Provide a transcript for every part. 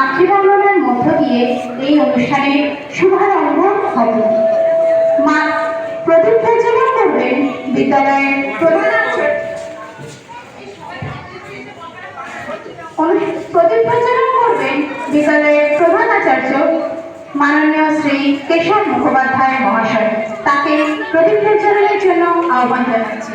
মাতৃবন্ধনের মধ্য দিয়ে এই অনুষ্ঠানের শুভারম্ভ হবে। মা প্রদীপ প্রজ্বলন করবেন বিদ্যালয়ের প্রধান প্রদীপ প্রজ্বলন করবেন বিদ্যালয়ের প্রধান আচার্য মাননীয় শ্রী কেশব মুখোপাধ্যায় মহাশয়। তাকে প্রদীপ প্রজ্বলনের জন্য আহ্বান জানাচ্ছি।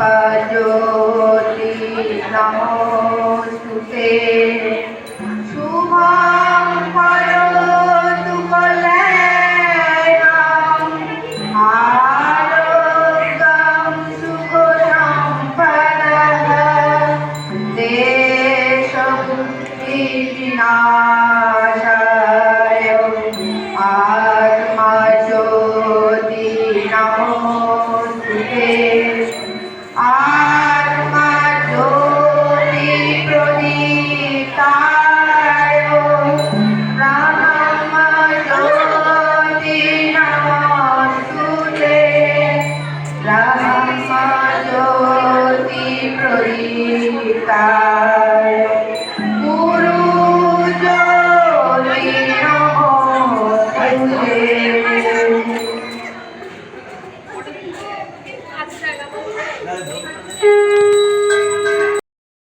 দীপজ্যোতি নমস্তুতে শুভম করতু কল্যাণম আরোগ্যম সুখসম্পদঃ দেশবুদ্ধিবিনাশ